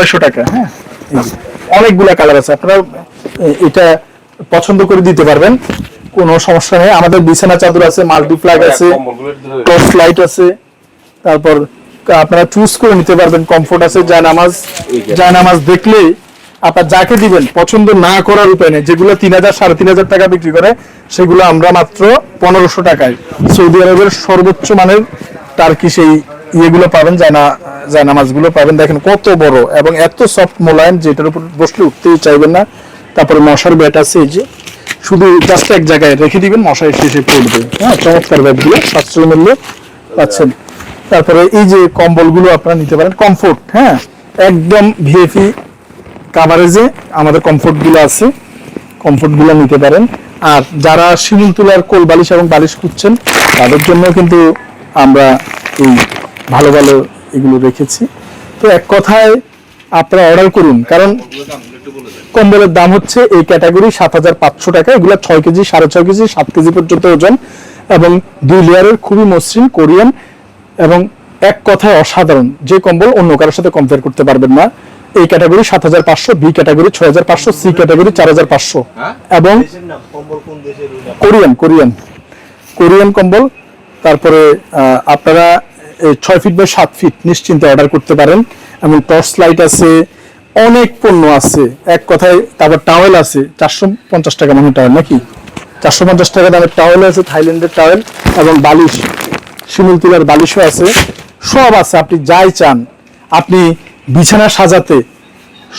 ছয়শো টাকা হ্যাঁ? অনেকগুলা কালার আছে আপনারা এটা পছন্দ করে দিতে পারবেন কোনো সমস্যা নেই। আমাদের বিছানা চাদর আছে মাল্টিপ্লাগ আছে টর্চ লাইট আছে তারপর আপনারা চুজ করে নিতে পারবেন কমফোর্ট আছে জায়নামাজ জায়নামাজ দেখলে আপনার যাকে দিবেন পছন্দ না করার উপায় নেই। যেগুলো তিন হাজার সাড়ে তিন হাজার টাকা বিক্রি করে সেগুলো আমরা মাত্র পনেরোশো টাকায়। সৌদি আরবের সর্বোচ্চ মানের টার্কি সেই ইয়েগুলো পাবেন, জায়না জায়নামাজগুলো পাবেন। দেখেন কত বড় এবং এত সফট মোলায়েম যেটার উপর বসলে উঠতেই চাইবেন না। তারপরে মশার ব্যাট আছে এই যে। শুধু জাস্ট এক জায়গায় রেখে দিবেন মশা এসে এসে পড়বে হ্যাঁ চমৎকার ব্যাগগুলো সাশ্রয় মূল্যে পাচ্ছেন। তারপরে এই যে কম্বলগুলো আপনারা নিতে পারেন কমফোর্ট হ্যাঁ। একদম ভিএফি কাভারেজে আমাদের কমফোর্টগুলো আছে। কমফোর্টগুলো নিতে পারেন। আর যারা শিমুল তুলার কোল বালিশ এবং বালিশ খুঁজছেন, তাদের জন্য কিন্তু আমরা এই ভালো ভালো এগুলো রেখেছি। তো এক কথায় আপনারা অর্ডার করুন কারণ কম্বলের দাম হচ্ছে এই ক্যাটাগরি সাত হাজার পাঁচশো টাকা এগুলো ছয় কেজি সাড়ে ছয় কেজি সাত কেজি পর্যন্ত ওজন এবং দুই লেয়ারের খুবই মসৃণ কোরিয়ান এবং এক কথায় অসাধারণ যে কম্বল অন্য কারোর সাথে কম্পেয়ার করতে পারবেন না। এই ক্যাটাগরি সাত হাজার পাঁচশো বি ক্যাটাগরি ছয় হাজার পাঁচশো সি ক্যাটাগরি চার হাজার পাঁচশো এবং কোরিয়ান কোরিয়ান। কোরিয়ান কম্বল তারপরে আপনারা ছয় ফিট বাই সাত ফিট নিশ্চিন্তে অর্ডার করতে পারেন। এবং টর্চ লাইট আছে, অনেক পণ্য আছে। এক কথায়, তারপর টাওয়েল আছে, চারশো পঞ্চাশ টাকা মনে টাওয়েল নাকি? চারশো পঞ্চাশ টাকা দামের টাওয়েল আছে, থাইল্যান্ডের টাওয়েল এবং বালিশ, শিমুল তুলার বালিশও আছে। সব আছে, আপনি যাই চান। আপনি বিছানা সাজাতে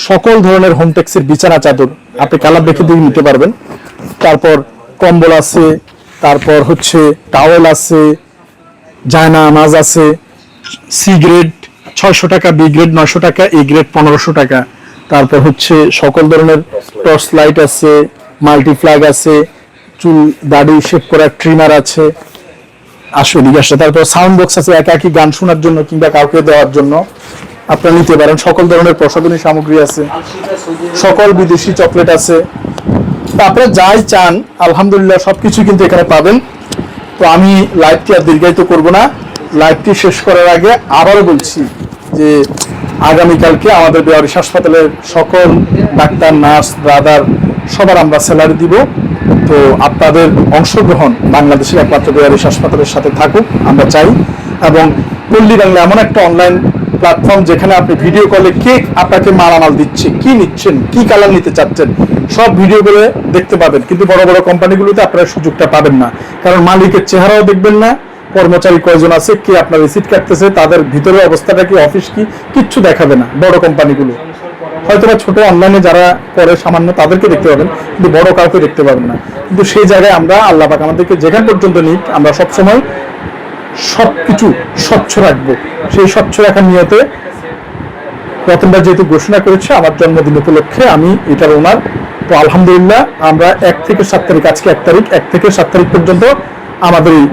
সকল ধরনের হোমটেক্সের বিছানা, চাদর, আপনি কালার দেখে দিয়ে নিতে পারবেন। তারপর কম্বল আছে, তারপর হচ্ছে টাওয়েল আছে জায়না নামাজ আছে সি গ্রেড ছয়শো টাকা বি গ্রেড নয়শো টাকা এ গ্রেড পনেরোশো টাকা। তারপর হচ্ছে সকল ধরনের টর্চ লাইট আছে মাল্টিফ্ল্যাগ আছে, চুল দাড়ি শেপ করার ট্রিমার আছে আসো এদিকে তারপর সাউন্ড বক্স আছে একা একই গান শোনার জন্য কিংবা কাউকে দেওয়ার জন্য। আপনারা নিতে পারেন, সকল ধরনের প্রসাধনী সামগ্রী আছে, সকল বিদেশি চকলেট আছে। আপনারা যাই চান, আলহামদুলিল্লাহ সবকিছু কিন্তু এখানে পাবেন। তো আমি লাইভটি আর দীর্ঘায়িত করব না। লাইভটি শেষ করার আগে আবারও বলছি যে আগামীকালকে আমাদের বেয়ারিশ হাসপাতালের সকল ডাক্তার, নার্স, ব্রাদার, সবার আমরা স্যালারি দিব। তো আপনাদের অংশগ্রহণ বাংলাদেশের একমাত্র বেয়ারিশ হাসপাতালের সাথে থাকুক, আমরা চাই। এবং পল্লী বাংলা এমন একটা অনলাইন প্ল্যাটফর্ম যেখানে আপনি ভিডিও কলে কে আপনাকে মালামাল দিচ্ছে, কি নিচ্ছেন, কি কালার নিতে চাচ্ছেন, সব ভিডিও করে দেখতে পাবেন। কিন্তু বড় বড় কোম্পানিগুলোতে আপনারা সুযোগটা পাবেন না। কারণ মালিকের চেহারাও দেখবেন না, কর্মচারী কয়জন আছে, কে আপনার রিসিট কাটতেছে, তাদের ভিতরে অবস্থাটা কি অফিস কি, কিচ্ছু দেখাবে না বড় কোম্পানিগুলো হয়তো বা ছোট অনলাইনে যারা করে সামান্য তাদেরকে দেখতে পাবেন, কিন্তু বড় কাউকে দেখতে পাবেন না। কিন্তু সেই জায়গায় আমরা আল্লাহ পাক আমাদেরকে যেখান পর্যন্ত নিক, আমরা সবসময় সবকিছু স্বচ্ছ রাখব। সেই স্বচ্ছ রাখার নিয়তে রতনবার যেহেতু ঘোষণা করেছে আমার জন্মদিন উপলক্ষে, আমি এটার ওনার। তো আলহামদুলিল্লাহ, আমরা এক থেকে সাত তারিখ, আজকে এক তারিখ, এক থেকে সাত তারিখ পর্যন্ত আমাদের এই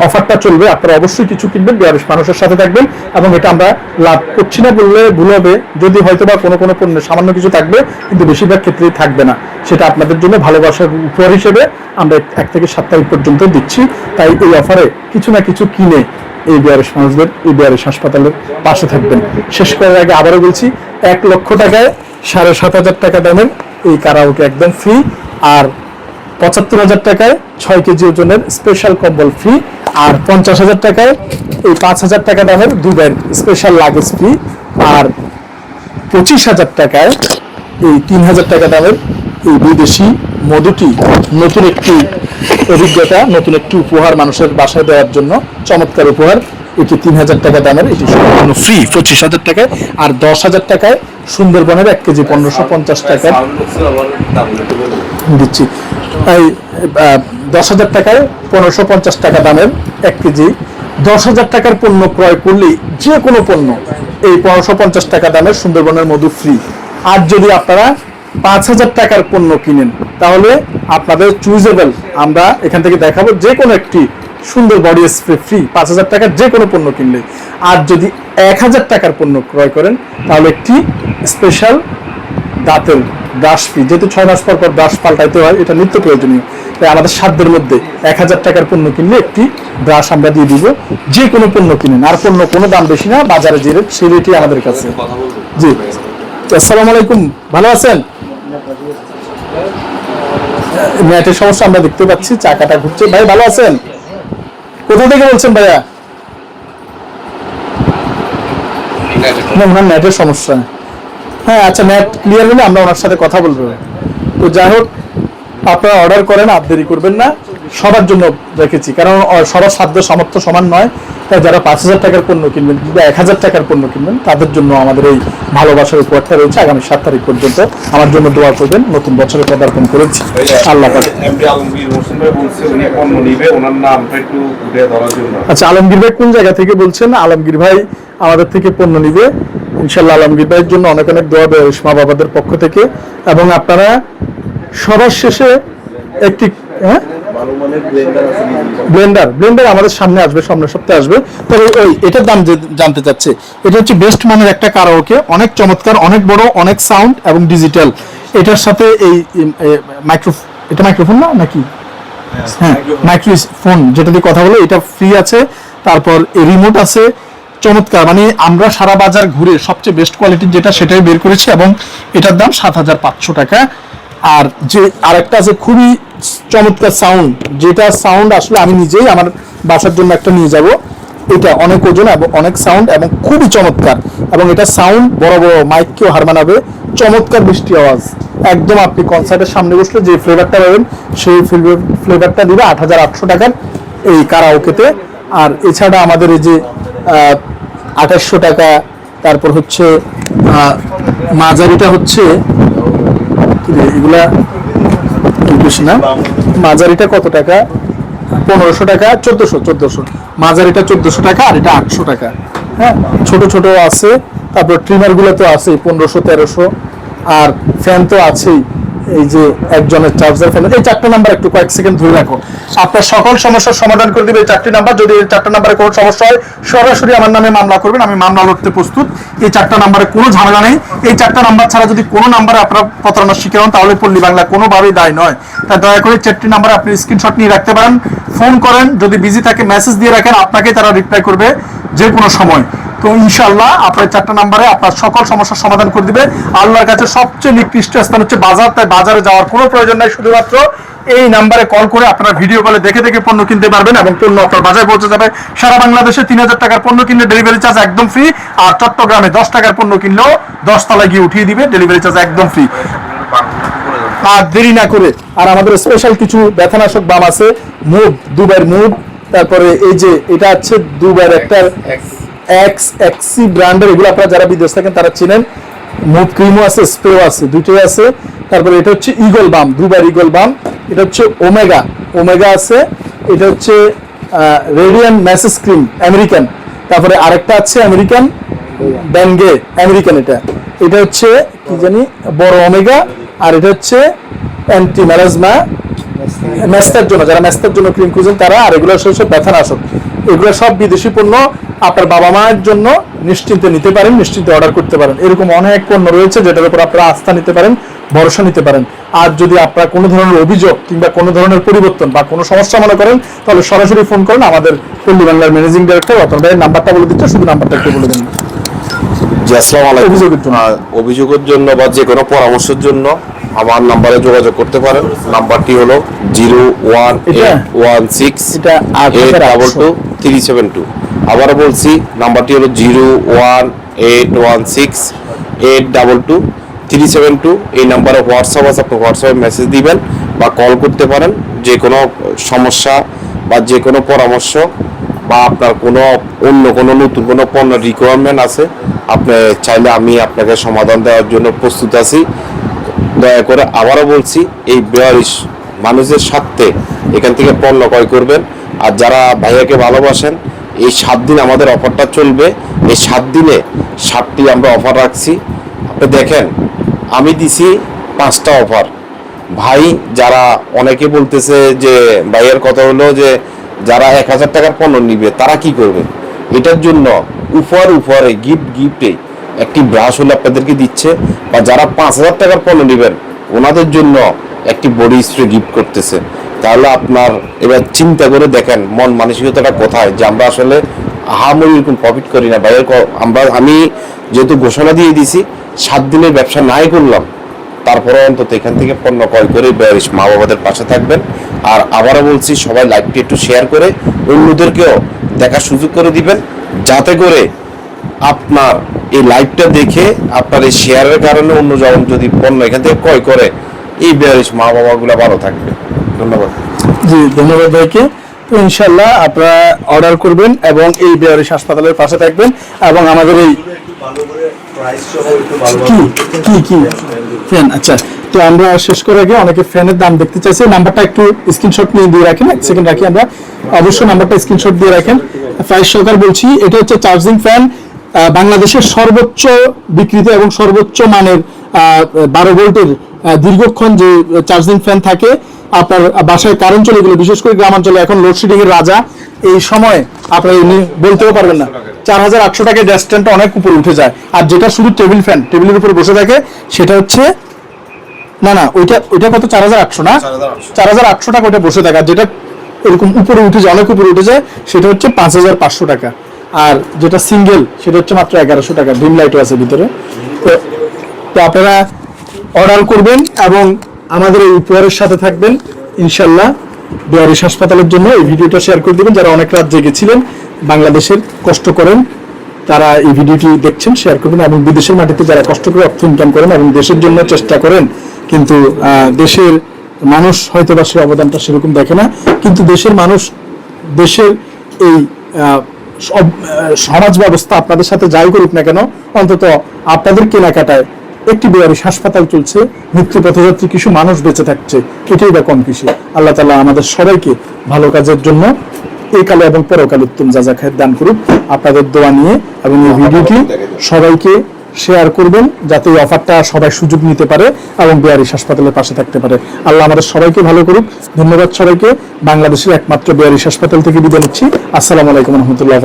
অফারটা চলবে, আপনারা অবশ্যই কিছু কিনবেন বিয়ারিশ মানুষের সাথে থাকবেন এবং এটা আমরা লাভ করছি না বললে ভুল হবে। যদি হয়তো বা কোনো কোনো পণ্যে সামান্য কিছু থাকবে, কিন্তু বেশিরভাগ ক্ষেত্রেই থাকবে না। সেটা আপনাদের জন্য ভালোবাসার উপহার হিসেবে আমরা এক- থেকে সাত তারিখ পর্যন্ত দিচ্ছি। তাই এই অফারে কিছু না কিছু কিনে এই বিয়ারিশ মানুষদের, এই বিয়ারিশ হাসপাতালের পাশে থাকবেন। শেষ করার আগে আবারও বলছি, এক লক্ষ টাকায় সাড়ে সাত হাজার টাকা দামের এই কারাওকে একদম ফ্রি আর পঁচাত্তর হাজার টাকায় ছয় কেজি ওজনের স্পেশাল কম্বল ফ্রি আর পঞ্চাশ হাজার টাকায় এই পাঁচ হাজার টাকা দামের দুবার স্পেশাল লাগেজ ফ্রি আর পঁচিশ হাজার টাকায় এই তিন হাজার টাকা দামের এই বিদেশি মধুটি নতুন একটি অভিজ্ঞতা, নতুন একটি উপহার মানুষের বাসায় দেওয়ার জন্য চমৎকার উপহার। এটি তিন হাজার টাকা দামের, এটি সম্পূর্ণ ফ্রি পঁচিশ হাজার টাকায়। আর দশ হাজার টাকায় সুন্দরবনের এক কেজি পনেরোশো পঞ্চাশ টাকায়। দিচ্ছি। এই দশ হাজার টাকায় পনেরোশো পঞ্চাশ টাকা দামের এক কেজি। দশ হাজার টাকার পণ্য ক্রয় করলেই যে কোনো পণ্য এই পনেরোশো পঞ্চাশ টাকা দামের সুন্দরবনের মধু ফ্রি আর যদি আপনারা পাঁচ হাজার টাকার পণ্য কিনেন, তাহলে আপনাদের চুজেবল আমরা এখান থেকে দেখাবো যে কোনো একটি সুন্দর বডি স্প্রে ফ্রি পাঁচ হাজার টাকার যে কোনো পণ্য কিনলে। আর যদি এক হাজার টাকার পণ্য ক্রয় করেন, তাহলে একটি স্পেশাল দাঁতের ব্রাশ ফি যেহেতু ছয় মাস পর পর ব্রাশ পাল্টাইতে হয়, এটা নিত্য প্রয়োজনীয়। তাই আমাদের সাধ্যের মধ্যে এক হাজার টাকার পণ্য কিনলে একটি ব্রাশ আমরা দিয়ে দিব। যে কোনো পণ্য কিনেন, আর পণ্য কোনো দাম বেশি না, বাজারে যে রেট, সেই রেটই আমাদের কাছে। জি। আসসালামু আলাইকুম, ভালো আছেন? ম্যাটের সমস্যা আমরা দেখতে পাচ্ছি, চাকাটা ঘুরছে। ভাই, ভালো আছেন? কোথা থেকে বলছেন ভাইয়া? না নেটের সমস্যা। হ্যাঁ আচ্ছা নেট ক্লিয়ার হলে আমরা ওনার সাথে কথা বলব। তো যাই হোক আপনারা অর্ডার করেন আর দেরি করবেন না। সবার জন্য রেখেছি কারণ সবার সাধ্য সামর্থ্য সমান নয়। তাই যারা পাঁচ হাজার টাকার পণ্য কিনবেন কিংবা এক হাজার টাকার পণ্য কিনবেন তাদের জন্য আমাদের এই ভালোবাসার উপহারটা রয়েছে আগামী সাত তারিখ পর্যন্ত। আমার জন্য দোয়া করবেন নতুন বছরে পদার্পণ করেছি। আল্লাহ আচ্ছা আলমগীর ভাই কোন জায়গা থেকে বলছেন? আলমগীর ভাই আমাদের থেকে পণ্য নিবে। ইনশাল্লাহ আলমগীর ভাইয়ের জন্য অনেক অনেক দোয়া দেয় মা বাবাদের পক্ষ থেকে। এবং আপনারা সবার শেষে একটি হ্যাঁ? ব্লেন্ডার ব্লেন্ডার ব্লেন্ডার আমাদের সামনে আসবে সামনের সপ্তাহে আসবে। তবে ওই এটার দাম জানতে চাচ্ছে এটা হচ্ছে বেস্ট মানের একটা কারাওকে অনেক চমৎকার অনেক বড় অনেক সাউন্ড এবং ডিজিটাল এটার সাথে এই মাইক্রো এটা মাইক্রোফোন না নাকি? হ্যাঁ মাইক্রোফোন যেটা দিয়ে কথা বলে এটা ফ্রি আছে। তারপর রিমোট আছে। চমৎকার। মানে আমরা সারা বাজার ঘুরে সবচেয়ে বেস্ট কোয়ালিটির যেটা সেটাই বের করেছি এবং এটার দাম সাত হাজার পাঁচশো টাকা। আর যে আরেকটা আছে খুবই চমৎকার সাউন্ড যেটা সাউন্ড আসলে আমি নিজেই আমার বাসার জন্য একটা নিয়ে যাব। এটা অনেক ওজন এবং অনেক সাউন্ড এবং খুবই চমৎকার। এবং এটা সাউন্ড বড় বড় মাইককেও হার মানাবে। চমৎকার বৃষ্টি আওয়াজ। একদম আপনি কনসার্টের সামনে বসলে যে ফ্লেভারটা পাবেন, সেই ফ্লেভারটা দিবে আট হাজার আটশো টাকার এই কারাওকেতে আর এছাড়া আমাদের এই যে আঠাশশো টাকা, তারপর হচ্ছে মাঝারিটা হচ্ছে এগুলা না। মাঝারিটা কত টাকা? পনেরোশো টাকা, চোদ্দশো চোদ্দশো। মাঝারিটা চোদ্দশো টাকা, আর এটা আটশো টাকা। হ্যাঁ? ছোট ছোট আছে, তারপর ট্রিমারগুলো তো আছে পনেরোশো, তেরোশো। আর ফ্যান তো আছেই। এই যে একজনের চার্জার ফ্যান এই চারটা নাম্বার একটু কয়েক সেকেন্ড ধরে রাখো। আপনার সকল সমস্যার সমাধান করে দিবে এই চারটি নাম্বার যদি এই চারটা নাম্বারে কোনো সমস্যা হয়, সরাসরি আমার নামে মামলা করবেন, আমি মামলা লড়তে প্রস্তুত। এই চারটা নাম্বারে কোনো ঝামেলা নেই। এই চারটা নাম্বার ছাড়া যদি কোনো নাম্বারে আপনার প্রতারণার শিকার হন, তাহলে পল্লী বাংলা কোনোভাবেই দায় নয়। তাই দয়া করে চারটি নাম্বারে আপনি স্ক্রিনশট নিয়ে রাখতে পারেন ফোন করেন, যদি বিজি থাকে মেসেজ দিয়ে রাখেন আপনাকে তারা রিপ্লাই করবে যে কোনো সময়। তো ইনশাল্লাহ আপনার চারটা নাম্বারে আপনার সকল সমস্যার সমাধান করে দিবে। আল্লাহর কাছে সবচেয়ে নিকৃষ্ট স্থান হচ্ছে বাজার, তাই বাজারে যাওয়ার কোনো প্রয়োজন নাই। শুধুমাত্র এই নাম্বারে কল করে আপনারা ভিডিও কলে দেখে দেখে পণ্য কিনতে পারবেন এবং পণ্য আপনার বাজারে পৌঁছে যাবে। সারা বাংলাদেশে তিন হাজার টাকার পণ্য কিনলে ডেলিভারি চার্জ একদম ফ্রি আর চট্টগ্রামে দশ টাকার পণ্য কিনলেও দশ তলায় গিয়ে উঠিয়ে দিবে ডেলিভারি চার্জ একদম ফ্রি আর দেরি না করে, আর আমাদের স্পেশাল কিছু ব্যথানাশক বাম আছে, মুভ, দুবার মুভ, তারপরে এই যে এটা হচ্ছে দুবার একটা এক্স এক্সি ব্র্যান্ডের এগুলো আপনারা যারা বিদেশ থাকেন তারা চিনেন। মুভ ক্রিমও আছে, স্প্রেও আছে, দুটোই আছে। তারপরে এটা হচ্ছে ইগল বাম দুবার ইগল বাম এটা হচ্ছে ওমেগা ওমেগা আছে। এটা হচ্ছে রেডিয়ান ম্যাসেজ ক্রিম আমেরিকান তারপরে আরেকটা আছে আমেরিকান ব্যানগে আমেরিকান এটা। এটা হচ্ছে, কি জানি, বড় ওমেগা আর এটা হচ্ছে অ্যান্টি ম্যালাজমা ম্যাস্তার জন্য যারা ম্যাস্তার জন্য ক্রিম খুঁজেন তারা আর এগুলো হচ্ছে ব্যথানাশক এগুলো সব বিদেশি পণ্য আপনার বাবা মায়ের জন্য নিশ্চিন্তে নিতে পারেন নিশ্চিন্তে অর্ডার করতে পারেন। এরকম অনেক পণ্য রয়েছে যেটার উপর আপনারা আস্থা নিতে পারেন ভরসা নিতে পারেন। আর যদি আপনার কোনো ধরনের অভিযোগ কিংবা কোনো ধরনের পরিবর্তন বা কোনো সমস্যা মনে করেন তাহলে সরাসরি ফোন করেন আমাদের পল্লী বাংলার ম্যানেজিং ডিরেক্টর রতন ভাইয়ের নাম্বারটা বলে দিচ্ছে শুধু নাম্বারটা একটু বলে দিন। জি আসসালামু আলাইকুম। অভিযোগের জন্য। অভিযোগের জন্য বা যে কোনো পরামর্শের জন্য আমার নাম্বারে যোগাযোগ করতে পারেন। নাম্বারটি হলো zero one one six double two three seven two. আবারও বলছি নাম্বারটি হলো zero one eight one six eight double two three seven two. এই নাম্বারে হোয়াটসঅ্যাপ আছে আপনি হোয়াটসঅ্যাপে মেসেজ দিবেন বা কল করতে পারেন। যে কোনো সমস্যা বা যে কোনো পরামর্শ বা আপনার কোনো অন্য কোনো নতুন কোনো পণ্য রিকোয়ারমেন্ট আছে আপনি চাইলে আমি আপনাকে সমাধান দেওয়ার জন্য প্রস্তুত আছি। দয়া করে আবারও বলছি, এই বেয়ারিশ মানুষের স্বার্থে এখান থেকে পণ্য ক্রয় করবেন। আর যারা ভাইয়াকে ভালোবাসেন, এই সাত দিন আমাদের অফারটা চলবে। এই সাত দিনে সাতটি আমরা অফার রাখছি। আপনি দেখেন, আমি দিছি পাঁচটা অফার। ভাই, যারা অনেকে বলতেছে যে, ভাইয়ের কথা হলো যে, যারা এক হাজার টাকার পণ্য নিবে, তারা কি করবে? এটার জন্য উপর উপরে গিফট গিফটে একটি ব্রাশ হলে আপনাদেরকে দিচ্ছে বা যারা পাঁচ হাজার টাকার পণ্য নেবেন, ওনাদের জন্য একটি বডি স্প্রে গিফট করতেছে। তাহলে আপনার এবার চিন্তা করে দেখেন, মন মানসিকতাটা কোথায় যে আমরা আসলে আহামরি এরকম প্রফিট করি না। বাইরের ক- আমরা, আমি যেহেতু ঘোষণা দিয়ে দিছি, সাত দিনের ব্যবসা নাই করলাম। তারপরে অন্তত এখান থেকে পণ্য ক্রয় করে বেয়ারিশ মা বাবাদের পাশে থাকবেন। আর আবারও বলছি, সবাই লাইভটি একটু শেয়ার করে অন্যদেরকেও দেখার সুযোগ করে দিবেন, যাতে করে আপনার এই লাইভটা দেখে আপনার এই শেয়ারের কারণে অন্য যখন যদি পণ্য এখান থেকে ক্রয় করে, এই বেয়ারিশ মা বাবাগুলো ভালো থাকবে। ধন্যবাদ। জি, ধন্যবাদ ভাইকে। তো ইনশাল্লাহ আপনারা অর্ডার করবেন এবং এই বেয়ারিশ হাসপাতালের পাশে থাকবেন এবং আমাদের এই কি? কি ফ্যান আচ্ছা। তো আমরা শেষ করে আগে অনেকে ফ্যানের দাম দেখতে চাইছে। নাম্বারটা একটু স্ক্রিনশট নিয়ে দিয়ে রাখেন। এক সেকেন্ড রাখি আমরা। অবশ্যই নাম্বারটা স্ক্রিনশট দিয়ে রাখেন। প্রাইস সরকার বলছি, এটা হচ্ছে চার্জিং ফ্যান বাংলাদেশের সর্বোচ্চ বিক্রিত এবং সর্বোচ্চ মানের বারো ভোল্টের দীর্ঘক্ষণ যে চার্জিং ফ্যান থাকে আপনার বাসায় কারেন্ট চলে গেলে বিশেষ করে গ্রামাঞ্চলে এখন লোডশেডিং এর রাজা এই সময় আপনার এমনি বলতেও পারবেন না। চার হাজার আটশো টাকায় গ্যাস স্ট্যান্ডটা অনেক উপরে উঠে যায়। আর যেটা শুধু টেবিল ফ্যান টেবিলের উপরে বসে থাকে সেটা হচ্ছে না না ওইটা ওইটা কত? চার হাজার আটশো না? চার হাজার আটশো। টাকা ওটা বসে থাকে। আর যেটা এরকম উপরে উঠে যায় অনেক উপরে উঠে যায় সেটা হচ্ছে পাঁচ হাজার পাঁচশো টাকা। আর যেটা সিঙ্গেল সেটা হচ্ছে মাত্র এগারোশো টাকা ডিম লাইটও আছে ভিতরে। তো আপনারা অর্ডার করবেন এবং আমাদের এই উপহারের সাথে থাকবেন, ইনশাল্লাহ। বেয়ারিশ হাসপাতালের জন্য এই ভিডিওটা শেয়ার করে দেবেন। যারা অনেক রাত জেগেছিলেন, বাংলাদেশের কষ্ট করেন, তারা এই ভিডিওটি দেখছেন শেয়ার করবেন এবং বিদেশের মাটিতে যারা কষ্ট করে অর্থ ইনকাম করেন এবং দেশের জন্য চেষ্টা করেন, কিন্তু দেশের মানুষ হয়তো বা সেই অবদানটা সেরকম দেখে না, কিন্তু দেশের মানুষ, দেশের এই সমাজ ব্যবস্থা আপনাদের সাথে যাই করুক না কেন অন্তত আপনাদের কেনাকাটায় একটি বেয়ারিশ হাসপাতাল চলছে মৃত্যু পথযাত্রী কিছু মানুষ বেঁচে থাকছে এটাই বা কম কিছু আল্লাহ তালা আমাদের সবাইকে ভালো কাজের জন্য এই কালে এবং পরকালে উত্তম যা যা খায় দান করুক। আপনাদের দোয়া নিয়ে এবং এই ভিডিওটি সবাইকে শেয়ার করবেন যাতে এই অফারটা সবাই সুযোগ নিতে পারে এবং বিহারিস হাসপাতালের পাশে থাকতে পারে। আল্লাহ আমাদের সবাইকে ভালো করুক। ধন্যবাদ সবাইকে। বাংলাদেশের একমাত্র বিহারিস হাসপাতাল থেকে বিদায় নিচ্ছি। আসসালামু আলাইকুম রহমতুল্লাহ